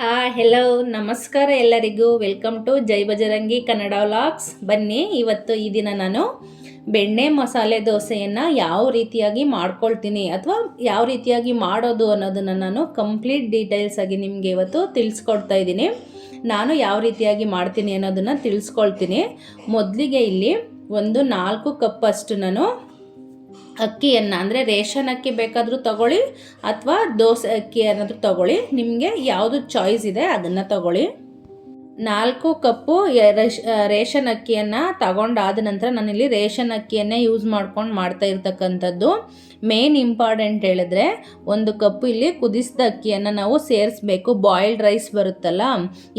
Hi hello ನಮಸ್ಕಾರ ಎಲ್ಲರಿಗೂ. Welcome to Jai Bajrangi Kannada vlogs. ಬನ್ನಿ, ಇವತ್ತು ಈ ದಿನ ನಾನು ಬೆಣ್ಣೆ ಮಸಾಲೆ ದೋಸೆಯನ್ನು ಯಾವ ರೀತಿಯಾಗಿ ಮಾಡ್ಕೊಳ್ತೀನಿ ಅಥವಾ ಯಾವ ರೀತಿಯಾಗಿ ಮಾಡೋದು ಅನ್ನೋದನ್ನು ನಾನು ಕಂಪ್ಲೀಟ್ ಡೀಟೇಲ್ಸ್ ಆಗಿ ನಿಮಗೆ ಇವತ್ತು ತಿಳಿಸ್ಕೊಡ್ತಾ ಇದ್ದೀನಿ. ನಾನು ಯಾವ ರೀತಿಯಾಗಿ ಮಾಡ್ತೀನಿ ಅನ್ನೋದನ್ನು ತಿಳಿಸ್ಕೊಳ್ತೀನಿ. ಮೊದಲಿಗೆ ಇಲ್ಲಿ ಒಂದು ನಾಲ್ಕು ಕಪ್ಪಷ್ಟು ನಾನು ಅಕ್ಕಿಯನ್ನು, ಅಂದರೆ ರೇಷನ್ ಅಕ್ಕಿ ಬೇಕಾದರೂ ತಗೊಳ್ಳಿ, ಅಥವಾ ದೋಸೆ ಅಕ್ಕಿ ಏನಾದರೂ ತಗೊಳ್ಳಿ. ನಿಮಗೆ ಯಾವುದು ಚಾಯ್ಸ್ ಇದೆ, ಅದನ್ನು ತಗೊಳ್ಳಿ. ನಾಲ್ಕು ಕಪ್ಪು ರೇಷನ್ ಅಕ್ಕಿಯನ್ನು ತಗೊಂಡಾದ ನಂತರ ನಾನಿಲ್ಲಿ ರೇಷನ್ ಅಕ್ಕಿಯನ್ನೇ ಯೂಸ್ ಮಾಡ್ಕೊಂಡು ಮಾಡ್ತಾ ಇರ್ತಕ್ಕಂಥದ್ದು. ಮೇನ್ ಇಂಪಾರ್ಟೆಂಟ್ ಹೇಳಿದ್ರೆ ಒಂದು ಕಪ್ಪು ಇಲ್ಲಿ ಕುದಿಸಿದ ಅಕ್ಕಿಯನ್ನು ನಾವು ಸೇರಿಸ್ಬೇಕು. ಬಾಯ್ಲ್ಡ್ ರೈಸ್ ಬರುತ್ತಲ್ಲ,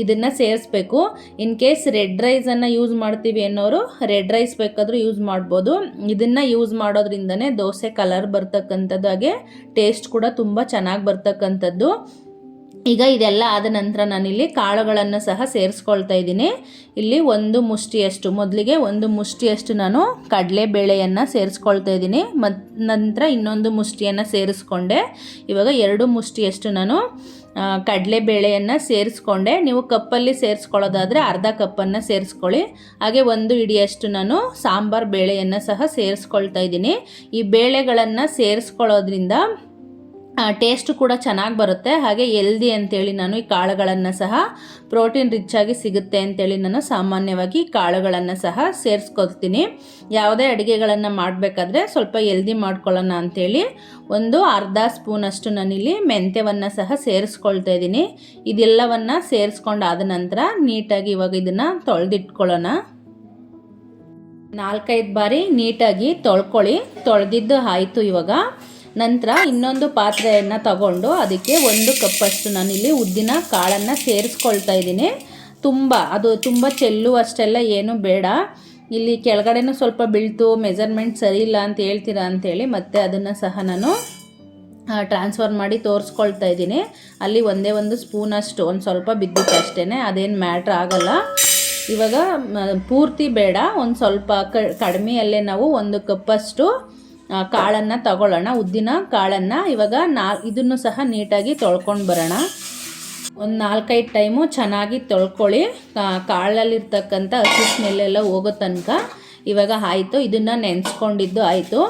ಇದನ್ನು ಸೇರಿಸ್ಬೇಕು. ಇನ್ ಕೇಸ್ ರೆಡ್ ರೈಸನ್ನು ಯೂಸ್ ಮಾಡ್ತೀವಿ ಅನ್ನೋರು ರೆಡ್ ರೈಸ್ ಬೇಕಾದರೂ ಯೂಸ್ ಮಾಡ್ಬೋದು. ಇದನ್ನು ಯೂಸ್ ಮಾಡೋದ್ರಿಂದನೇ ದೋಸೆ ಕಲರ್ ಬರ್ತಕ್ಕಂಥದ್ದು ಹಾಗೆ ಟೇಸ್ಟ್ ಕೂಡ ತುಂಬ ಚೆನ್ನಾಗಿ ಬರ್ತಕ್ಕಂಥದ್ದು. ಈಗ ಇದೆಲ್ಲ ಆದ ನಂತರ ನಾನಿಲ್ಲಿ ಕಾಳುಗಳನ್ನು ಸಹ ಸೇರಿಸ್ಕೊಳ್ತಾ ಇದ್ದೀನಿ. ಇಲ್ಲಿ ಒಂದು ಮುಷ್ಟಿಯಷ್ಟು, ಮೊದಲಿಗೆ ಒಂದು ಮುಷ್ಟಿಯಷ್ಟು ನಾನು ಕಡಲೆಬೇಳೆಯನ್ನು ಸೇರಿಸ್ಕೊಳ್ತಾ ಇದ್ದೀನಿ. ನಂತರ ಇನ್ನೊಂದು ಮುಷ್ಟಿಯನ್ನು ಸೇರಿಸ್ಕೊಂಡೆ. ಇವಾಗ ಎರಡು ಮುಷ್ಟಿಯಷ್ಟು ನಾನು ಕಡಲೆಬೇಳೆಯನ್ನು ಸೇರಿಸ್ಕೊಂಡೆ. ನೀವು ಕಪ್ಪಲ್ಲಿ ಸೇರಿಸ್ಕೊಳ್ಳೋದಾದರೆ ಅರ್ಧ ಕಪ್ಪನ್ನು ಸೇರಿಸ್ಕೊಳ್ಳಿ. ಹಾಗೆ ಒಂದು ಇಡಿಯಷ್ಟು ನಾನು ಸಾಂಬಾರು ಬೇಳೆಯನ್ನು ಸಹ ಸೇರಿಸ್ಕೊಳ್ತಾ ಇದ್ದೀನಿ. ಈ ಬೇಳೆಗಳನ್ನು ಸೇರಿಸ್ಕೊಳ್ಳೋದ್ರಿಂದ ಟೇಸ್ಟ್ ಕೂಡ ಚೆನ್ನಾಗಿ ಬರುತ್ತೆ. ಹಾಗೆ ಎಲ್ದಿ ಅಂತೇಳಿ ನಾನು ಈ ಕಾಳುಗಳನ್ನು ಸಹ ಪ್ರೋಟೀನ್ ರಿಚ್ ಆಗಿ ಸಿಗುತ್ತೆ ಅಂತೇಳಿ ನಾನು ಸಾಮಾನ್ಯವಾಗಿ ಕಾಳುಗಳನ್ನು ಸಹ ಸೇರಿಸ್ಕೊಳ್ತೀನಿ. ಯಾವುದೇ ಅಡುಗೆಗಳನ್ನು ಮಾಡಬೇಕಾದ್ರೆ ಸ್ವಲ್ಪ ಎಲ್ದಿ ಮಾಡ್ಕೊಳ್ಳೋಣ ಅಂಥೇಳಿ ಒಂದು ಅರ್ಧ ಸ್ಪೂನಷ್ಟು ನಾನಿಲ್ಲಿ ಮೆಂತ್ಯವನ್ನು ಸಹ ಸೇರಿಸ್ಕೊಳ್ತಾ ಇದ್ದೀನಿ. ಇದೆಲ್ಲವನ್ನು ಸೇರಿಸ್ಕೊಂಡಾದ ನಂತರ ನೀಟಾಗಿ ಇವಾಗ ಇದನ್ನು ತೊಳೆದಿಟ್ಕೊಳ್ಳೋಣ. ನಾಲ್ಕೈದು ಬಾರಿ ನೀಟಾಗಿ ತೊಳ್ಕೊಳ್ಳಿ. ತೊಳೆದಿದ್ದು ಆಯಿತು ಇವಾಗ. ನಂತರ ಇನ್ನೊಂದು ಪಾತ್ರೆಯನ್ನು ತಗೊಂಡು ಅದಕ್ಕೆ ಒಂದು ಕಪ್ಪಷ್ಟು ನಾನಿಲ್ಲಿ ಉದ್ದಿನ ಕಾಳನ್ನು ಸೇರಿಸ್ಕೊಳ್ತಾ ಇದ್ದೀನಿ. ತುಂಬ, ಅದು ತುಂಬ ಚೆಲ್ಲುವಷ್ಟೆಲ್ಲ ಏನು ಬೇಡ. ಇಲ್ಲಿ ಕೆಳಗಡೆನೂ ಸ್ವಲ್ಪ ಬೀಳ್ತು ಮೆಜರ್ಮೆಂಟ್ ಸರಿ ಇಲ್ಲ ಅಂತ ಹೇಳ್ತೀರಾ ಅಂತೇಳಿ ಮತ್ತೆ ಅದನ್ನು ಸಹ ನಾನು ಟ್ರಾನ್ಸ್ಫರ್ ಮಾಡಿ ತೋರಿಸ್ಕೊಳ್ತಾ ಇದ್ದೀನಿ. ಅಲ್ಲಿ ಒಂದೇ ಒಂದು ಸ್ಪೂನಷ್ಟು ಒಂದು ಸ್ವಲ್ಪ ಬಿದ್ದಿತ್ತು ಅಷ್ಟೇ ಅದೇನು ಮ್ಯಾಟ್ರ್ ಆಗಲ್ಲ. ಇವಾಗ ಪೂರ್ತಿ ಬೇಡ, ಒಂದು ಸ್ವಲ್ಪ ಕಡಿಮೆಯಲ್ಲೇ ನಾವು ಒಂದು ಕಪ್ಪಷ್ಟು ಕಾಳನ್ನು ತಗೊಳ್ಳೋಣ, ಉದ್ದಿನ ಕಾಳನ್ನು ಇವಾಗ ನಾ, ಇದನ್ನು ಸಹ ನೀಟಾಗಿ ತೊಳ್ಕೊಂಡು ಬರೋಣ. ಒಂದು ನಾಲ್ಕೈದು ಟೈಮು ಚೆನ್ನಾಗಿ ತೊಳ್ಕೊಳ್ಳಿ. ಕಾಳಲ್ಲಿರ್ತಕ್ಕಂಥ ಹಸಿ ಸ್ಮೆಲ್ಲೆಲ್ಲ ಹೋಗೋ ತನಕ ಇವಾಗ ಆಯಿತು. ಇದನ್ನು ನೆನೆಸ್ಕೊಂಡಿದ್ದು ಆಯಿತು.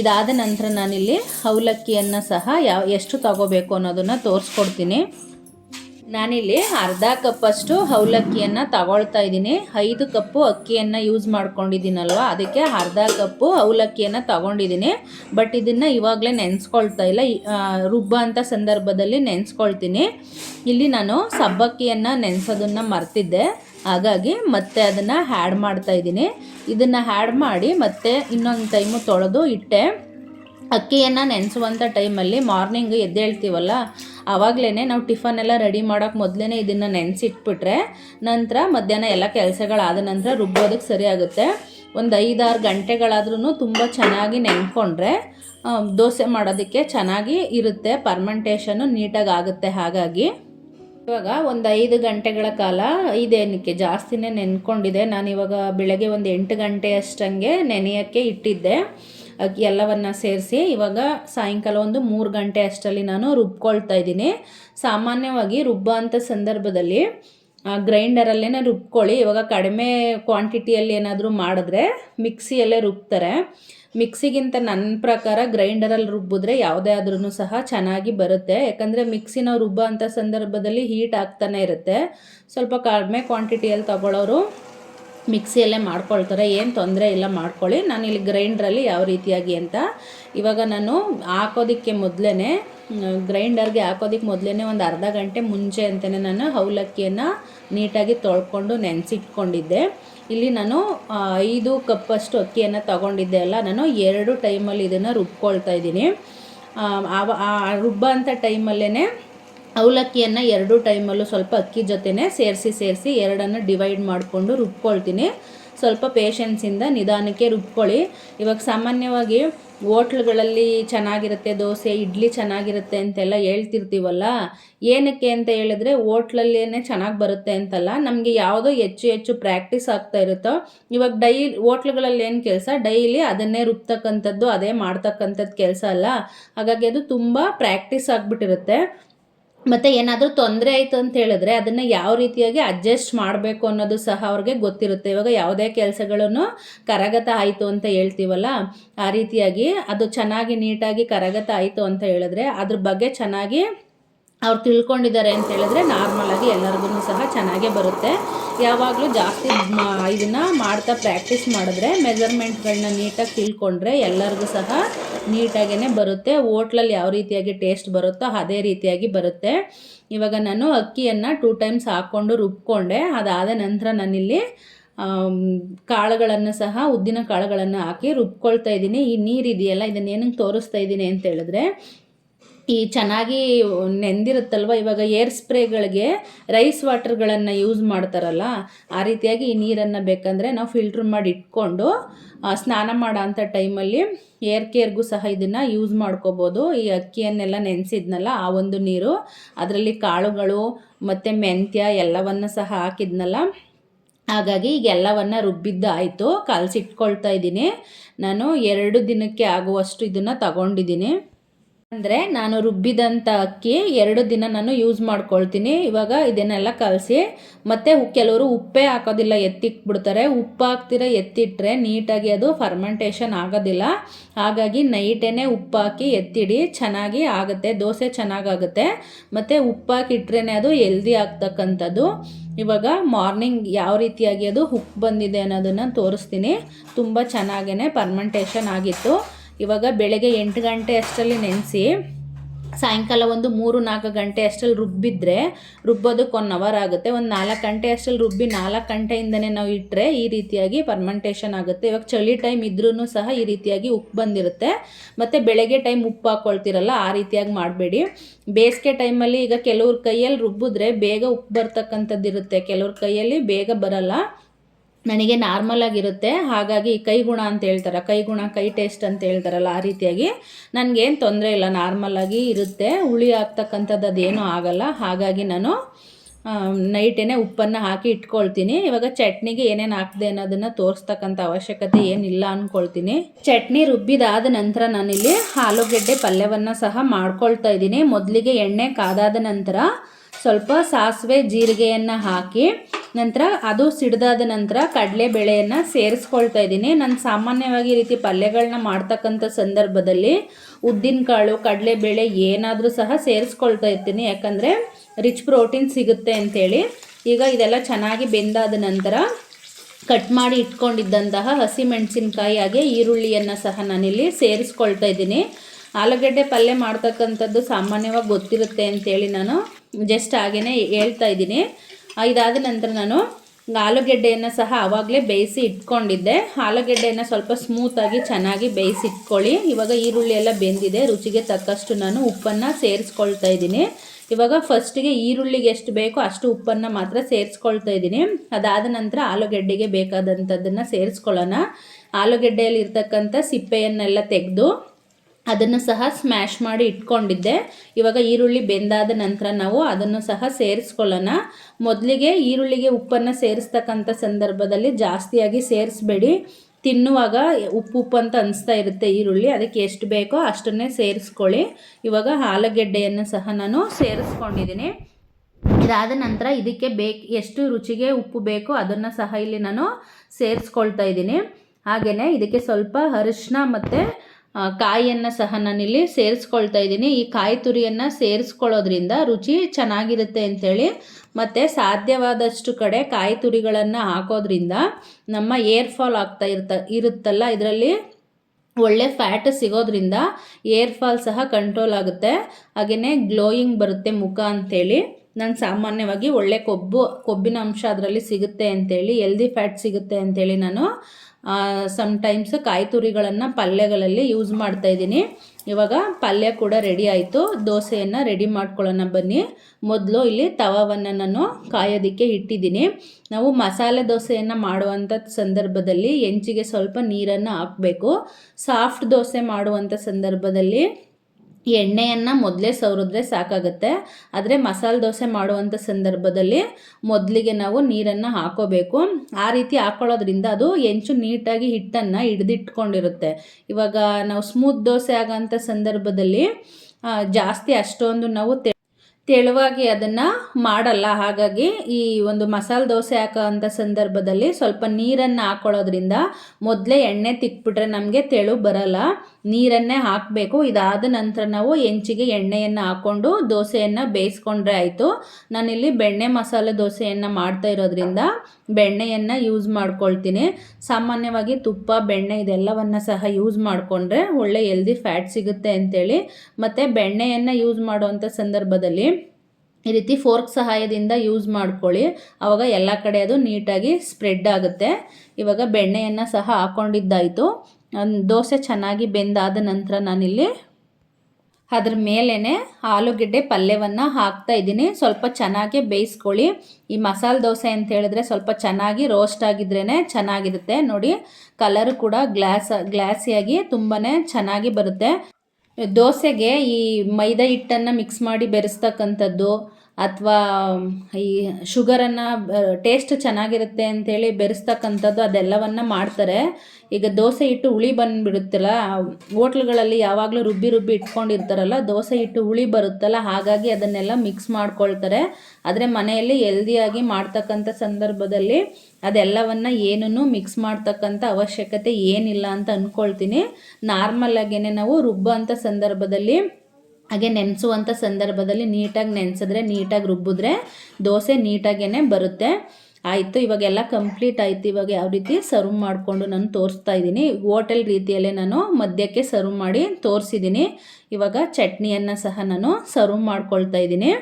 ಇದಾದ ನಂತರ ನಾನಿಲ್ಲಿ ಅವಲಕ್ಕಿಯನ್ನು ಸಹ ಯಾವ ಎಷ್ಟು ತಗೋಬೇಕು ಅನ್ನೋದನ್ನು ತೋರಿಸ್ಕೊಡ್ತೀನಿ. ನಾನಿಲ್ಲಿ ಅರ್ಧ ಕಪ್ಪಷ್ಟು ಅವಲಕ್ಕಿಯನ್ನು ತಗೊಳ್ತಾ ಇದ್ದೀನಿ. ಐದು ಕಪ್ಪು ಅಕ್ಕಿಯನ್ನು ಯೂಸ್ ಮಾಡ್ಕೊಂಡಿದ್ದೀನಲ್ವ? ಅದಕ್ಕೆ ಅರ್ಧ ಕಪ್ಪು ಅವಲಕ್ಕಿಯನ್ನು ತಗೊಂಡಿದ್ದೀನಿ. ಬಟ್ ಇದನ್ನು ಇವಾಗಲೇ ನೆನೆಸ್ಕೊಳ್ತಾ ಇಲ್ಲ. ರುಬ್ಬ ಅಂತ ಸಂದರ್ಭದಲ್ಲಿ ನೆನೆಸ್ಕೊಳ್ತೀನಿ. ಇಲ್ಲಿ ನಾನು ಸಬ್ಬಕ್ಕಿಯನ್ನು ನೆನೆಸೋದನ್ನು ಮರ್ತಿದ್ದೆ. ಹಾಗಾಗಿ ಮತ್ತೆ ಅದನ್ನು ಹ್ಯಾಡ್ ಮಾಡ್ತಾ ಇದ್ದೀನಿ. ಇದನ್ನು ಹ್ಯಾಡ್ ಮಾಡಿ ಮತ್ತೆ ಇನ್ನೊಂದು ಟೈಮು ತೊಳೆದು ಇಟ್ಟೆ. ಅಕ್ಕಿಯನ್ನು ನೆನೆಸುವಂಥ ಟೈಮಲ್ಲಿ ಮಾರ್ನಿಂಗ್ ಎದ್ದೇಳ್ತೀವಲ್ಲ ಆವಾಗಲೇ ನಾವು ಟಿಫನ್ ಎಲ್ಲ ರೆಡಿ ಮಾಡೋಕ್ಕೆ ಮೊದಲೇ ಇದನ್ನು ನೆನೆಸಿಟ್ಬಿಟ್ರೆ ನಂತರ ಮಧ್ಯಾಹ್ನ ಎಲ್ಲ ಕೆಲಸಗಳಾದ ನಂತರ ರುಬ್ಬೋದಕ್ಕೆ ಸರಿ ಆಗುತ್ತೆ. ಒಂದು ಐದಾರು ಗಂಟೆಗಳಾದ್ರೂ ತುಂಬ ಚೆನ್ನಾಗಿ ನೆನ್ಕೊಂಡ್ರೆ ದೋಸೆ ಮಾಡೋದಕ್ಕೆ ಚೆನ್ನಾಗಿ ಇರುತ್ತೆ ಪರ್ಮೆಂಟೇಷನು ನೀಟಾಗಿ ಆಗುತ್ತೆ ಹಾಗಾಗಿ. ಇವಾಗ ಒಂದು ಐದು ಗಂಟೆಗಳ ಕಾಲ ಇದೇನಕ್ಕೆ ಜಾಸ್ತಿನೇ ನೆನ್ಕೊಂಡಿದೆ. ನಾನು ಇವಾಗ ಬೆಳಗ್ಗೆ ಒಂದು ಎಂಟು ಗಂಟೆ ಅಷ್ಟಂಗೆ ನೆನೆಯೋಕ್ಕೆ ಇಟ್ಟಿದ್ದೆ. ಅಕ್ಕಿ ಎಲ್ಲವನ್ನು ಸೇರಿಸಿ ಇವಾಗ ಸಾಯಂಕಾಲ ಒಂದು ಮೂರು ಗಂಟೆ ಅಷ್ಟರಲ್ಲಿ ನಾನು ರುಬ್ಕೊಳ್ತಾ ಇದ್ದೀನಿ. ಸಾಮಾನ್ಯವಾಗಿ ರುಬ್ಬ ಅಂಥ ಸಂದರ್ಭದಲ್ಲಿ ಗ್ರೈಂಡರಲ್ಲೇ ರುಬ್ಕೊಳ್ಳಿ. ಇವಾಗ ಕಡಿಮೆ ಕ್ವಾಂಟಿಟಿಯಲ್ಲಿ ಏನಾದರೂ ಮಾಡಿದ್ರೆ ಮಿಕ್ಸಿಯಲ್ಲೇ ರುಬ್ತಾರೆ. ಮಿಕ್ಸಿಗಿಂತ ನನ್ನ ಪ್ರಕಾರ ಗ್ರೈಂಡರಲ್ಲಿ ರುಬ್ಬಿದ್ರೆ ಯಾವುದೇ ಆದ್ರೂ ಸಹ ಚೆನ್ನಾಗಿ ಬರುತ್ತೆ. ಯಾಕಂದರೆ ಮಿಕ್ಸಿ ನಾವು ರುಬ್ಬೋ ಅಂಥ ಸಂದರ್ಭದಲ್ಲಿ ಹೀಟ್ ಆಗ್ತಾನೆ ಇರುತ್ತೆ. ಸ್ವಲ್ಪ ಕಡಿಮೆ ಕ್ವಾಂಟಿಟಿಯಲ್ಲಿ ತಗೊಳ್ಳೋರು ಮಿಕ್ಸಿಯಲ್ಲೇ ಮಾಡ್ಕೊಳ್ತಾರೆ, ಏನು ತೊಂದರೆ ಇಲ್ಲ, ಮಾಡ್ಕೊಳ್ಳಿ. ನಾನು ಇಲ್ಲಿ ಗ್ರೈಂಡ್ರಲ್ಲಿ ಯಾವ ರೀತಿಯಾಗಿ ಅಂತ. ಇವಾಗ ನಾನು ಹಾಕೋದಕ್ಕೆ ಮೊದಲೇ ಗ್ರೈಂಡರ್ಗೆ ಹಾಕೋದಕ್ಕೆ ಮೊದಲೇ ಒಂದು ಅರ್ಧ ಗಂಟೆ ಮುಂಚೆ ಅಂತಲೇ ನಾನು ಅವಲಕ್ಕಿಯನ್ನು ನೀಟಾಗಿ ತೊಳ್ಕೊಂಡು ನೆನೆಸಿಟ್ಕೊಂಡಿದ್ದೆ. ಇಲ್ಲಿ ನಾನು ಐದು ಕಪ್ಪಷ್ಟು ಅಕ್ಕಿಯನ್ನು ತಗೊಂಡಿದ್ದೆ ಅಲ್ಲ, ನಾನು ಎರಡು ಟೈಮಲ್ಲಿ ಇದನ್ನು ರುಬ್ಕೊಳ್ತಾ ಇದ್ದೀನಿ. ರುಬ್ಬ ಅಂಥ ಟೈಮಲ್ಲೇ ಅವಲಕ್ಕಿಯನ್ನು ಎರಡು ಟೈಮಲ್ಲೂ ಸ್ವಲ್ಪ ಅಕ್ಕಿ ಜೊತೆನೇ ಸೇರಿಸಿ ಸೇರಿಸಿ ಎರಡನ್ನು ಡಿವೈಡ್ ಮಾಡಿಕೊಂಡು ರುಬ್ಕೊಳ್ತೀನಿ. ಸ್ವಲ್ಪ ಪೇಷನ್ಸಿಂದ ನಿಧಾನಕ್ಕೆ ರುಬ್ಕೊಳ್ಳಿ. ಇವಾಗ ಸಾಮಾನ್ಯವಾಗಿ ಹೋಟ್ಲುಗಳಲ್ಲಿ ಚೆನ್ನಾಗಿರುತ್ತೆ, ದೋಸೆ, ಇಡ್ಲಿ ಚೆನ್ನಾಗಿರುತ್ತೆ ಅಂತೆಲ್ಲ ಹೇಳ್ತಿರ್ತೀವಲ್ಲ, ಏನಕ್ಕೆ ಅಂತ ಹೇಳಿದ್ರೆ ಹೋಟ್ಲಲ್ಲೇ ಚೆನ್ನಾಗಿ ಬರುತ್ತೆ ಅಂತಲ್ಲ, ನಮಗೆ ಯಾವುದೋ ಹೆಚ್ಚು ಹೆಚ್ಚು ಪ್ರಾಕ್ಟೀಸ್ ಆಗ್ತಾ ಇರುತ್ತೋ, ಇವಾಗ ಡೈಲಿ ಹೋಟ್ಲುಗಳಲ್ಲಿ ಏನು ಕೆಲಸ, ಡೈಲಿ ಅದನ್ನೇ ರುಬ್ತಕ್ಕಂಥದ್ದು, ಅದೇ ಮಾಡ್ತಕ್ಕಂಥದ್ದು ಕೆಲಸ ಅಲ್ಲ. ಹಾಗಾಗಿ ಅದು ತುಂಬ ಪ್ರಾಕ್ಟೀಸ್ ಆಗಿಬಿಟ್ಟಿರುತ್ತೆ. ಮತ್ತು ಏನಾದರೂ ತೊಂದರೆ ಆಯಿತು ಅಂತ ಹೇಳಿದ್ರೆ ಅದನ್ನು ಯಾವ ರೀತಿಯಾಗಿ ಅಡ್ಜಸ್ಟ್ ಮಾಡಬೇಕು ಅನ್ನೋದು ಸಹ ಅವ್ರಿಗೆ ಗೊತ್ತಿರುತ್ತೆ. ಇವಾಗ ಯಾವುದೇ ಕೆಲಸಗಳನ್ನು ಕರಗತ ಆಯಿತು ಅಂತ ಹೇಳ್ತೀವಲ್ಲ, ಆ ರೀತಿಯಾಗಿ ಅದು ಚೆನ್ನಾಗಿ ನೀಟಾಗಿ ಕರಗತ ಆಯಿತು ಅಂತ ಹೇಳಿದ್ರೆ ಅದ್ರ ಬಗ್ಗೆ ಚೆನ್ನಾಗಿ ಅವ್ರು ತಿಳ್ಕೊಂಡಿದ್ದಾರೆ ಅಂತ ಹೇಳಿದ್ರೆ ನಾರ್ಮಲಾಗಿ ಎಲ್ಲರಿಗೂ ಸಹ ಚೆನ್ನಾಗೇ ಬರುತ್ತೆ. ಯಾವಾಗಲೂ ಜಾಸ್ತಿ ಇದನ್ನು ಮಾಡ್ತಾ ಪ್ರಾಕ್ಟೀಸ್ ಮಾಡಿದ್ರೆ ಮೆಜರ್ಮೆಂಟ್ಗಳನ್ನ ನೀಟಾಗಿ ತಿಳ್ಕೊಂಡ್ರೆ ಎಲ್ಲರಿಗೂ ಸಹ ನೀಟಾಗೇ ಬರುತ್ತೆ ಓಟ್ಲಲ್ಲಿ ಯಾವ ರೀತಿಯಾಗಿ ಟೇಸ್ಟ್ ಬರುತ್ತೋ ಅದೇ ರೀತಿಯಾಗಿ ಬರುತ್ತೆ. ಇವಾಗ ನಾನು ಅಕ್ಕಿಯನ್ನು ಟೂ ಟೈಮ್ಸ್ ಹಾಕ್ಕೊಂಡು ರುಬ್ಕೊಂಡೆ, ಅದಾದ ನಂತರ ನಾನಿಲ್ಲಿ ಕಾಳುಗಳನ್ನು ಸಹ, ಉದ್ದಿನ ಕಾಳುಗಳನ್ನು ಹಾಕಿ ರುಬ್ಕೊಳ್ತಾ ಇದ್ದೀನಿ. ಈ ನೀರು ಇದೆಯಲ್ಲ ಇದನ್ನ ಏನಕ್ಕೆ ತೋರಿಸ್ತಾ ಇದ್ದೀನಿ ಅಂತ ಹೇಳಿದ್ರೆ ಈ ಚೆನ್ನಾಗಿ ನೆಂದಿರುತ್ತಲ್ವ? ಇವಾಗ ಏರ್ ಸ್ಪ್ರೇಗಳಿಗೆ ರೈಸ್ ವಾಟರ್ಗಳನ್ನು ಯೂಸ್ ಮಾಡ್ತಾರಲ್ಲ, ಆ ರೀತಿಯಾಗಿ ಈ ನೀರನ್ನು ಬೇಕಂದರೆ ನಾವು ಫಿಲ್ಟ್ರ್ ಮಾಡಿ ಇಟ್ಕೊಂಡು ಸ್ನಾನ ಮಾಡೋ ಅಂಥ ಟೈಮಲ್ಲಿ ಏರ್ ಕೇರ್ಗೂ ಸಹ ಇದನ್ನು ಯೂಸ್ ಮಾಡ್ಕೋಬೋದು. ಈ ಅಕ್ಕಿಯನ್ನೆಲ್ಲ ನೆನೆಸಿದ್ನಲ್ಲ, ಆ ಒಂದು ನೀರು, ಅದರಲ್ಲಿ ಕಾಳುಗಳು ಮತ್ತು ಮೆಂತ್ಯ ಎಲ್ಲವನ್ನು ಸಹ ಹಾಕಿದ್ನಲ್ಲ. ಹಾಗಾಗಿ ಈಗ ಎಲ್ಲವನ್ನು ರುಬ್ಬಿದ್ದು ಆಯಿತು ಕಲಸಿಟ್ಕೊಳ್ತಾ ಇದ್ದೀನಿ. ನಾನು ಎರಡು ದಿನಕ್ಕೆ ಆಗುವಷ್ಟು ಇದನ್ನು ತಗೊಂಡಿದ್ದೀನಿ. ಅಂದರೆ ನಾನು ರುಬ್ಬಿದಂಥ ಅಕ್ಕಿ ಎರಡು ದಿನ ನಾನು ಯೂಸ್ ಮಾಡ್ಕೊಳ್ತೀನಿ. ಇವಾಗ ಇದನ್ನೆಲ್ಲ ಕಲಸಿ, ಮತ್ತು ಕೆಲವರು ಉಪ್ಪೇ ಹಾಕೋದಿಲ್ಲ ಎತ್ತಿಕ್ಬಿಡ್ತಾರೆ ಉಪ್ಪು ಹಾಕ್ತಿರ, ಎತ್ತಿಟ್ರೆ ನೀಟಾಗಿ ಅದು ಫರ್ಮೆಂಟೇಷನ್ ಆಗೋದಿಲ್ಲ. ಹಾಗಾಗಿ ನೈಟೇ ಉಪ್ಪು ಹಾಕಿ ಎತ್ತಿಡಿ, ಚೆನ್ನಾಗಿ ಆಗುತ್ತೆ. ದೋಸೆ ಚೆನ್ನಾಗಾಗುತ್ತೆ. ಮತ್ತು ಉಪ್ಪು ಹಾಕಿಟ್ರೇ ಅದು ಎಲ್ದಿ ಆಗ್ತಕ್ಕಂಥದ್ದು. ಇವಾಗ ಮಾರ್ನಿಂಗ್ ಯಾವ ರೀತಿಯಾಗಿ ಅದು ಹುಕ್ ಬಂದಿದೆ ಅನ್ನೋದನ್ನು ತೋರಿಸ್ತೀನಿ. ತುಂಬ ಚೆನ್ನಾಗೇ ಫರ್ಮೆಂಟೇಷನ್ ಆಗಿತ್ತು. ಇವಾಗ ಬೆಳಗ್ಗೆ ಎಂಟು ಗಂಟೆ ಅಷ್ಟರಲ್ಲಿ ನೆನೆಸಿ, ಸಾಯಂಕಾಲ ಒಂದು ಮೂರು ನಾಲ್ಕು ಗಂಟೆ ಅಷ್ಟರಲ್ಲಿ ರುಬ್ಬಿದ್ರೆ ರುಬ್ಬೋದಕ್ಕೆ ಒನ್ ಅವರ್ ಆಗುತ್ತೆ. ಒಂದು ನಾಲ್ಕು ಗಂಟೆ ಅಷ್ಟರಲ್ಲಿ ರುಬ್ಬಿ ನಾಲ್ಕು ಗಂಟೆಯಿಂದನೇ ನಾವು ಇಟ್ಟರೆ ಈ ರೀತಿಯಾಗಿ ಫರ್ಮೆಂಟೇಷನ್ ಆಗುತ್ತೆ. ಇವಾಗ ಚಳಿ ಟೈಮ್ ಇದ್ರೂ ಸಹ ಈ ರೀತಿಯಾಗಿ ಉಪ್ಪು ಬಂದಿರುತ್ತೆ. ಮತ್ತು ಬೆಳಗ್ಗೆ ಟೈಮ್ ಉಪ್ಪು ಹಾಕ್ಕೊಳ್ತಿರಲ್ಲ ಆ ರೀತಿಯಾಗಿ ಮಾಡಬೇಡಿ. ಬೇಸಿಗೆ ಟೈಮಲ್ಲಿ ಈಗ ಕೆಲವ್ರ ಕೈಯಲ್ಲಿ ರುಬ್ಬಿದ್ರೆ ಬೇಗ ಉಪ್ಪು ಬರ್ತಕ್ಕಂಥದ್ದು ಇರುತ್ತೆ ಕೆಲವ್ರ ಕೈಯಲ್ಲಿ ಬೇಗ ಬರಲ್ಲ. ನನಗೆ ನಾರ್ಮಲ್ ಆಗಿರುತ್ತೆ. ಹಾಗಾಗಿ ಕೈ ಗುಣ ಅಂತ ಹೇಳ್ತಾರೆ. ಕೈ ಗುಣ, ಕೈ ಟೇಸ್ಟ್ ಅಂತ ಹೇಳ್ತಾರಲ್ಲ ಆ ರೀತಿಯಾಗಿ. ನನಗೇನು ತೊಂದರೆ ಇಲ್ಲ. ನಾರ್ಮಲಾಗಿ ಇರುತ್ತೆ. ಹುಳಿ ಆಗ್ತಕ್ಕಂಥದ್ದು ಅದೇನೂ ಆಗಲ್ಲ. ಹಾಗಾಗಿ ನಾನು ನೈಟೇನೆ ಉಪ್ಪನ್ನು ಹಾಕಿ ಇಟ್ಕೊಳ್ತೀನಿ. ಇವಾಗ ಚಟ್ನಿಗೆ ಏನೇನು ಹಾಕಿದೆ ಅನ್ನೋದನ್ನು ತೋರಿಸ್ತಕ್ಕಂಥ ಅವಶ್ಯಕತೆ ಏನಿಲ್ಲ ಅಂದ್ಕೊಳ್ತೀನಿ ಚಟ್ನಿ ರುಬ್ಬಿದಾದ ನಂತರ ನಾನಿಲ್ಲಿ ಆಲೂಗೆಡ್ಡೆ ಪಲ್ಯವನ್ನು ಸಹ ಮಾಡ್ಕೊಳ್ತಾ ಇದ್ದೀನಿ. ಮೊದಲಿಗೆ ಎಣ್ಣೆ ಕಾದಾದ ನಂತರ ಸ್ವಲ್ಪ ಸಾಸಿವೆ ಜೀರಿಗೆಯನ್ನು ಹಾಕಿ ನಂತರ ಅದು ಸಿಡ್ದಾದ ನಂತರ ಕಡಲೆಬೇಳೆಯನ್ನು ಸೇರಿಸ್ಕೊಳ್ತಾ ಇದ್ದೀನಿ. ನಾನು ಸಾಮಾನ್ಯವಾಗಿ ಈ ರೀತಿ ಪಲ್ಯಗಳನ್ನ ಮಾಡ್ತಕ್ಕಂಥ ಸಂದರ್ಭದಲ್ಲಿ ಉದ್ದಿನಕಾಳು ಕಡಲೆಬೇಳೆ ಏನಾದರೂ ಸಹ ಸೇರಿಸ್ಕೊಳ್ತಾ ಇರ್ತೀನಿ. ಯಾಕಂದರೆ ರಿಚ್ ಪ್ರೋಟೀನ್ ಸಿಗುತ್ತೆ ಅಂಥೇಳಿ ಈಗ ಇದೆಲ್ಲ ಚೆನ್ನಾಗಿ ಬೆಂದಾದ ನಂತರ ಕಟ್ ಮಾಡಿ ಇಟ್ಕೊಂಡಿದ್ದಂತಹ ಹಸಿಮೆಣಸಿನ್ಕಾಯಿ ಹಾಗೆ ಈರುಳ್ಳಿಯನ್ನು ಸಹ ನಾನಿಲ್ಲಿ ಸೇರಿಸ್ಕೊಳ್ತಾ ಇದ್ದೀನಿ. ಆಲೂಗಡ್ಡೆ ಪಲ್ಯ ಮಾಡ್ತಕ್ಕಂಥದ್ದು ಸಾಮಾನ್ಯವಾಗಿ ಗೊತ್ತಿರುತ್ತೆ ಅಂತೇಳಿ ನಾನು ಜಸ್ಟ್ ಹಾಗೆಯೇ ಹೇಳ್ತಾ ಇದ್ದೀನಿ. ಇದಾದ ನಂತರ ನಾನು ಆಲೂಗೆಡ್ಡೆಯನ್ನು ಸಹ ಆವಾಗಲೇ ಬೇಯಿಸಿ ಇಟ್ಕೊಂಡಿದ್ದೆ. ಆಲೂಗೆಡ್ಡೆಯನ್ನು ಸ್ವಲ್ಪ ಸ್ಮೂತಾಗಿ ಚೆನ್ನಾಗಿ ಬೇಯಿಸಿ ಇಟ್ಕೊಳ್ಳಿ. ಇವಾಗ ಈರುಳ್ಳಿ ಎಲ್ಲ ಬೆಂದಿದೆ. ರುಚಿಗೆ ತಕ್ಕಷ್ಟು ನಾನು ಉಪ್ಪನ್ನು ಸೇರಿಸ್ಕೊಳ್ತಾ ಇದ್ದೀನಿ. ಇವಾಗ ಫಸ್ಟಿಗೆ ಈರುಳ್ಳಿಗೆ ಎಷ್ಟು ಬೇಕೋ ಅಷ್ಟು ಉಪ್ಪನ್ನು ಮಾತ್ರ ಸೇರಿಸ್ಕೊಳ್ತಾ ಇದ್ದೀನಿ. ಅದಾದ ನಂತರ ಆಲೂಗಡ್ಡೆಗೆ ಬೇಕಾದಂಥದ್ದನ್ನು ಸೇರಿಸ್ಕೊಳ್ಳೋಣ. ಆಲೂಗೆಡ್ಡೆಯಲ್ಲಿ ಇರ್ತಕ್ಕಂಥ ಸಿಪ್ಪೆಯನ್ನೆಲ್ಲ ತೆಗೆದು ಅದನ್ನು ಸಹ ಸ್ಮ್ಯಾಶ್ ಮಾಡಿ ಇಟ್ಕೊಂಡಿದ್ದೆ. ಇವಾಗ ಈರುಳ್ಳಿ ಬೆಂದಾದ ನಂತರ ನಾವು ಅದನ್ನು ಸಹ ಸೇರಿಸ್ಕೊಳ್ಳೋಣ. ಮೊದಲಿಗೆ ಈರುಳ್ಳಿಗೆ ಉಪ್ಪನ್ನು ಸೇರಿಸ್ತಕ್ಕಂಥ ಸಂದರ್ಭದಲ್ಲಿ ಜಾಸ್ತಿಯಾಗಿ ಸೇರಿಸ್ಬೇಡಿ. ತಿನ್ನುವಾಗ ಉಪ್ಪು ಉಪ್ಪು ಅಂತ ಅನಿಸ್ತಾ ಇರುತ್ತೆ ಈರುಳ್ಳಿ, ಅದಕ್ಕೆ ಎಷ್ಟು ಬೇಕೋ ಅಷ್ಟನ್ನೇ ಸೇರಿಸ್ಕೊಳ್ಳಿ. ಇವಾಗ ಆಲೂಗೆಡ್ಡೆಯನ್ನು ಸಹ ನಾನು ಸೇರಿಸ್ಕೊಂಡಿದ್ದೀನಿ. ಇದಾದ ನಂತರ ಇದಕ್ಕೆ ಬೇಕು, ಎಷ್ಟು ರುಚಿಗೆ ಉಪ್ಪು ಬೇಕೋ ಅದನ್ನು ಸಹ ಇಲ್ಲಿ ನಾನು ಸೇರಿಸ್ಕೊಳ್ತಾ ಇದ್ದೀನಿ. ಹಾಗೆಯೇ ಇದಕ್ಕೆ ಸ್ವಲ್ಪ ಅರಿಶಿನ ಮತ್ತು ಕಾಯಿಯನ್ನು ಸಹ ನಾನಿಲ್ಲಿ ಸೇರಿಸ್ಕೊಳ್ತಾ ಇದ್ದೀನಿ. ಈ ಕಾಯಿ ತುರಿಯನ್ನು ಸೇರಿಸ್ಕೊಳ್ಳೋದ್ರಿಂದ ರುಚಿ ಚೆನ್ನಾಗಿರುತ್ತೆ ಅಂಥೇಳಿ ಮತ್ತು ಸಾಧ್ಯವಾದಷ್ಟು ಕಡೆ ಕಾಯಿ ತುರಿಗಳನ್ನು ಹಾಕೋದ್ರಿಂದ ನಮ್ಮ ಏರ್ ಫಾಲ್ ಆಗ್ತಾ ಇರ್ತ, ಇರುತ್ತಲ್ಲ, ಇದರಲ್ಲಿ ಒಳ್ಳೆ ಫ್ಯಾಟ್ ಸಿಗೋದ್ರಿಂದ ಏರ್ ಫಾಲ್ ಸಹ ಕಂಟ್ರೋಲ್ ಆಗುತ್ತೆ. ಹಾಗೆಯೇ ಗ್ಲೋಯಿಂಗ್ ಬರುತ್ತೆ ಮುಖ ಅಂಥೇಳಿ ನಾನು ಸಾಮಾನ್ಯವಾಗಿ ಒಳ್ಳೆ ಕೊಬ್ಬು, ಕೊಬ್ಬಿನ ಅಂಶ ಅದರಲ್ಲಿ ಸಿಗುತ್ತೆ ಅಂತೇಳಿ ಎಲ್ದಿ ಫ್ಯಾಟ್ ಸಿಗುತ್ತೆ ಅಂತೇಳಿ ನಾನು ಸಮ್ಟೈಮ್ಸ್ ಕಾಯಿ ತುರಿಗಳನ್ನು ಪಲ್ಯಗಳಲ್ಲಿ ಯೂಸ್ ಮಾಡ್ತಾ ಇದ್ದೀನಿ. ಇವಾಗ ಪಲ್ಯ ಕೂಡ ರೆಡಿ ಆಯಿತು. ದೋಸೆಯನ್ನು ರೆಡಿ ಮಾಡ್ಕೊಳ್ಳೋಣ ಬನ್ನಿ. ಮೊದಲು ಇಲ್ಲಿ ತವವನ್ನು ನಾನು ಕಾಯೋದಕ್ಕೆ ಇಟ್ಟಿದ್ದೀನಿ. ನಾವು ಮಸಾಲೆ ದೋಸೆಯನ್ನು ಮಾಡುವಂಥ ಸಂದರ್ಭದಲ್ಲಿ ಹೆಂಚಿಗೆ ಸ್ವಲ್ಪ ನೀರನ್ನು ಹಾಕಬೇಕು. ಸಾಫ್ಟ್ ದೋಸೆ ಮಾಡುವಂಥ ಸಂದರ್ಭದಲ್ಲಿ ಎಣ್ಣೆಯನ್ನು ಮೊದಲೇ ಸವರಿದ್ರೆ ಸಾಕಾಗುತ್ತೆ. ಆದರೆ ಮಸಾಲೆ ದೋಸೆ ಮಾಡುವಂಥ ಸಂದರ್ಭದಲ್ಲಿ ಮೊದಲಿಗೆ ನಾವು ನೀರನ್ನು ಹಾಕೋಬೇಕು. ಆ ರೀತಿ ಹಾಕೊಳ್ಳೋದ್ರಿಂದ ಅದು ಹೆಂಚು ನೀಟಾಗಿ ಹಿಟ್ಟನ್ನು ಹಿಡಿದಿಟ್ಕೊಂಡಿರುತ್ತೆ. ಇವಾಗ ನಾವು ಸ್ಮೂತ್ ದೋಸೆ ಆಗೋಂಥ ಸಂದರ್ಭದಲ್ಲಿ ಜಾಸ್ತಿ ಅಷ್ಟೊಂದು ನಾವು ತೆಳುವಾಗಿ ಅದನ್ನು ಮಾಡಲ್ಲ. ಹಾಗಾಗಿ ಈ ಒಂದು ಮಸಾಲೆ ದೋಸೆ ಹಾಕೋ ಅಂಥ ಸಂದರ್ಭದಲ್ಲಿ ಸ್ವಲ್ಪ ನೀರನ್ನು ಹಾಕೊಳ್ಳೋದ್ರಿಂದ ಮೊದಲೇ ಎಣ್ಣೆ ತಿಕ್ಬಿಟ್ರೆ ನಮಗೆ ತೆಳು ಬರಲ್ಲ. ನೀರನ್ನೇ ಹಾಕಬೇಕು. ಇದಾದ ನಂತರ ನಾವು ಹೆಂಚಿಗೆ ಎಣ್ಣೆಯನ್ನು ಹಾಕ್ಕೊಂಡು ದೋಸೆಯನ್ನು ಬೇಯಿಸ್ಕೊಂಡ್ರೆ ಆಯಿತು. ನಾನಿಲ್ಲಿ ಬೆಣ್ಣೆ ಮಸಾಲೆ ದೋಸೆಯನ್ನು ಮಾಡ್ತಾ ಇರೋದ್ರಿಂದ ಬೆಣ್ಣೆಯನ್ನು ಯೂಸ್ ಮಾಡ್ಕೊಳ್ತೀನಿ. ಸಾಮಾನ್ಯವಾಗಿ ತುಪ್ಪ, ಬೆಣ್ಣೆ ಇದೆಲ್ಲವನ್ನು ಸಹ ಯೂಸ್ ಮಾಡಿಕೊಂಡ್ರೆ ಒಳ್ಳೆ ಎಲ್ದಿ ಫ್ಯಾಟ್ ಸಿಗುತ್ತೆ ಅಂತೇಳಿ. ಮತ್ತು ಬೆಣ್ಣೆಯನ್ನು ಯೂಸ್ ಮಾಡುವಂಥ ಸಂದರ್ಭದಲ್ಲಿ ಈ ರೀತಿ ಫೋರ್ಕ್ ಸಹಾಯದಿಂದ ಯೂಸ್ ಮಾಡ್ಕೊಳ್ಳಿ. ಆವಾಗ ಎಲ್ಲ ಕಡೆ ಅದು ನೀಟಾಗಿ ಸ್ಪ್ರೆಡ್ ಆಗುತ್ತೆ. ಇವಾಗ ಬೆಣ್ಣೆಯನ್ನು ಸಹ ಹಾಕ್ಕೊಂಡಿದ್ದಾಯಿತು ದೋಸೆ ಚೆನ್ನಾಗಿ ಬೆಂದಾದ ನಂತರ ನಾನಿಲ್ಲಿ ಅದ್ರ ಮೇಲೇ ಆಲೂಗೆಡ್ಡೆ ಪಲ್ಯವನ್ನು ಹಾಕ್ತಾ ಇದ್ದೀನಿ. ಸ್ವಲ್ಪ ಚೆನ್ನಾಗಿ ಬೇಯಿಸ್ಕೊಳ್ಳಿ. ಈ ಮಸಾಲೆ ದೋಸೆ ಅಂತ ಹೇಳಿದ್ರೆ ಸ್ವಲ್ಪ ಚೆನ್ನಾಗಿ ರೋಸ್ಟ್ ಆಗಿದ್ರೇ ಚೆನ್ನಾಗಿರುತ್ತೆ. ನೋಡಿ, ಕಲರ್ ಕೂಡ ಗ್ಲಾಸ್, ಗ್ಲಾಸಿಯಾಗಿ ತುಂಬಾ ಚೆನ್ನಾಗಿ ಬರುತ್ತೆ. ದೋಸೆಗೆ ಈ ಮೈದಾ ಹಿಟ್ಟನ್ನು ಮಿಕ್ಸ್ ಮಾಡಿ ಬೆರೆಸ್ತಕ್ಕಂಥದ್ದು. ಅಥವಾ ಈ ಶುಗರನ್ನು ಟೇಸ್ಟ್ ಚೆನ್ನಾಗಿರುತ್ತೆ ಅಂಥೇಳಿ ಬೆರೆಸ್ತಕ್ಕಂಥದ್ದು ಅದೆಲ್ಲವನ್ನು ಮಾಡ್ತಾರೆ. ಈಗ ದೋಸೆ ಹಿಟ್ಟು ಹುಳಿ ಬಂದುಬಿಡುತ್ತಲ್ಲ, ಹೋಟ್ಲ್ಗಳಲ್ಲಿ ಯಾವಾಗಲೂ ರುಬ್ಬಿ ರುಬ್ಬಿ ಇಟ್ಕೊಂಡಿರ್ತಾರಲ್ಲ, ದೋಸೆ ಹಿಟ್ಟು ಹುಳಿ ಬರುತ್ತಲ್ಲ, ಹಾಗಾಗಿ ಅದನ್ನೆಲ್ಲ ಮಿಕ್ಸ್ ಮಾಡ್ಕೊಳ್ತಾರೆ. ಆದರೆ ಮನೆಯಲ್ಲಿ ಹೆಲ್ದಿಯಾಗಿ ಮಾಡ್ತಕ್ಕಂಥ ಸಂದರ್ಭದಲ್ಲಿ ಅದೆಲ್ಲವನ್ನು ಏನೂ ಮಿಕ್ಸ್ ಮಾಡ್ತಕ್ಕಂಥ ಅವಶ್ಯಕತೆ ಏನಿಲ್ಲ ಅಂತ ಅಂದ್ಕೊಳ್ತೀನಿ ನಾರ್ಮಲಾಗೇ ನಾವು ರುಬ್ಬೋ ಸಂದರ್ಭದಲ್ಲಿ ಹಾಗೆ ನೆನೆಸುವಂಥ ಸಂದರ್ಭದಲ್ಲಿ ನೀಟಾಗಿ ನೆನೆಸಿದ್ರೆ ನೀಟಾಗಿ ರುಬ್ಬಿದ್ರೆ ದೋಸೆ ನೀಟಾಗೇ ಬರುತ್ತೆ. ಆಯಿತು, ಇವಾಗೆಲ್ಲ ಕಂಪ್ಲೀಟ್ ಆಯಿತು. ಇವಾಗ ಯಾವ ರೀತಿ ಸರ್ವ್ ಮಾಡಿಕೊಂಡು ನಾನು ತೋರಿಸ್ತಾ ಇದ್ದೀನಿ. ಹೋಟೆಲ್ ರೀತಿಯಲ್ಲೇ ನಾನು ಮಧ್ಯಕ್ಕೆ ಸರ್ವ್ ಮಾಡಿ ತೋರಿಸಿದ್ದೀನಿ. ಇವಾಗ ಚಟ್ನಿಯನ್ನು ಸಹ ನಾನು ಸರ್ವ್ ಮಾಡ್ಕೊಳ್ತಾ ಇದ್ದೀನಿ.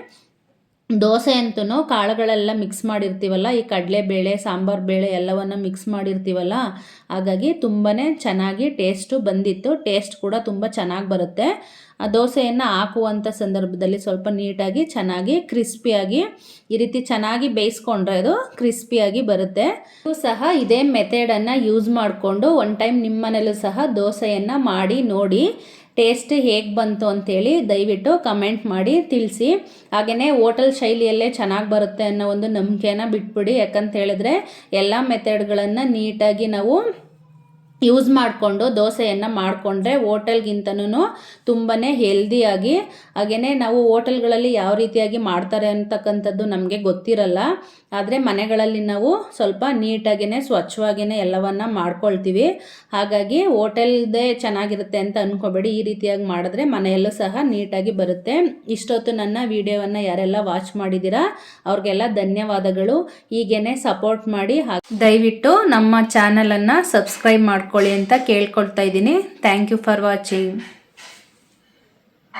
ದೋಸೆ ಅಂತೂ ಕಾಳುಗಳೆಲ್ಲ ಮಿಕ್ಸ್ ಮಾಡಿರ್ತೀವಲ್ಲ, ಈ ಕಡಲೆಬೇಳೆ ಸಾಂಬಾರು ಬೇಳೆ ಎಲ್ಲವನ್ನು ಮಿಕ್ಸ್ ಮಾಡಿರ್ತೀವಲ್ಲ, ಹಾಗಾಗಿ ತುಂಬಾ ಚೆನ್ನಾಗಿ ಟೇಸ್ಟು ಬಂದಿತ್ತು. ಟೇಸ್ಟ್ ಕೂಡ ತುಂಬ ಚೆನ್ನಾಗಿ ಬರುತ್ತೆ. ಆ ದೋಸೆಯನ್ನು ಹಾಕುವಂಥ ಸಂದರ್ಭದಲ್ಲಿ ಸ್ವಲ್ಪ ನೀಟಾಗಿ ಚೆನ್ನಾಗಿ ಕ್ರಿಸ್ಪಿಯಾಗಿ ಈ ರೀತಿ ಚೆನ್ನಾಗಿ ಬೇಯಿಸ್ಕೊಂಡ್ರೆ ಅದು ಕ್ರಿಸ್ಪಿಯಾಗಿ ಬರುತ್ತೆ. ಇದು ಸಹ ಇದೇ ಮೆಥಡನ್ನು ಯೂಸ್ ಮಾಡಿಕೊಂಡು ಒನ್ ಟೈಮ್ ನಿಮ್ಮ ಸಹ ದೋಸೆಯನ್ನು ಮಾಡಿ, ನೋಡಿ. ಟೇಸ್ಟ್ ಹೇಗೆ ಬಂತು ಅಂತೇಳಿ ದಯವಿಟ್ಟು ಕಮೆಂಟ್ ಮಾಡಿ ತಿಳಿಸಿ. ಹಾಗೆಯೇ ಹೋಟೆಲ್ ಶೈಲಿಯಲ್ಲೇ ಚೆನ್ನಾಗಿ ಬರುತ್ತೆ ಅನ್ನೋ ಒಂದು ನಂಬಿಕೆನ ಬಿಟ್ಬಿಡಿ. ಯಾಕಂತ ಹೇಳಿದ್ರೆ ಎಲ್ಲ ಮೆಥಡ್ಗಳನ್ನು ನೀಟಾಗಿ ನಾವು ಯೂಸ್ ಮಾಡಿಕೊಂಡು, ದೋಸೆಯನ್ನು ಮಾಡಿಕೊಂಡ್ರೆ ಹೋಟೆಲ್ಗಿಂತನೂ ತುಂಬಾ ಹೆಲ್ದಿಯಾಗಿ ಹಾಗೆಯೇ ನಾವು ಹೋಟೆಲ್ಗಳಲ್ಲಿ ಯಾವ ರೀತಿಯಾಗಿ ಮಾಡ್ತಾರೆ ಅಂತಕ್ಕಂಥದ್ದು ನಮಗೆ ಗೊತ್ತಿರಲ್ಲ. ಆದರೆ ಮನೆಗಳಲ್ಲಿ ನಾವು ಸ್ವಲ್ಪ ನೀಟಾಗೇ ಸ್ವಚ್ಛವಾಗಿಯೇ ಎಲ್ಲವನ್ನು ಮಾಡ್ಕೊಳ್ತೀವಿ. ಹಾಗಾಗಿ ಹೋಟೆಲ್ದೇ ಚೆನ್ನಾಗಿರುತ್ತೆ ಅಂತ ಅಂದ್ಕೋಬೇಡಿ ಈ ರೀತಿಯಾಗಿ ಮಾಡಿದ್ರೆ ಮನೆಯಲ್ಲೂ ಸಹ ನೀಟಾಗಿ ಬರುತ್ತೆ. ಇಷ್ಟೊತ್ತು ನನ್ನ ವಿಡಿಯೋವನ್ನು ಯಾರೆಲ್ಲ ವಾಚ್ ಮಾಡಿದ್ದೀರಾ, ಅವ್ರಿಗೆಲ್ಲ ಧನ್ಯವಾದಗಳು. ಹೀಗೇ ಸಪೋರ್ಟ್ ಮಾಡಿ ದಯವಿಟ್ಟು ನಮ್ಮ ಚಾನಲನ್ನು ಸಬ್ಸ್ಕ್ರೈಬ್ ಮಾಡ್ಕೊಳ್ಳಿ ಅಂತ ಕೇಳ್ಕೊಳ್ತಾ ಇದ್ದೀನಿ. Thank you for watching.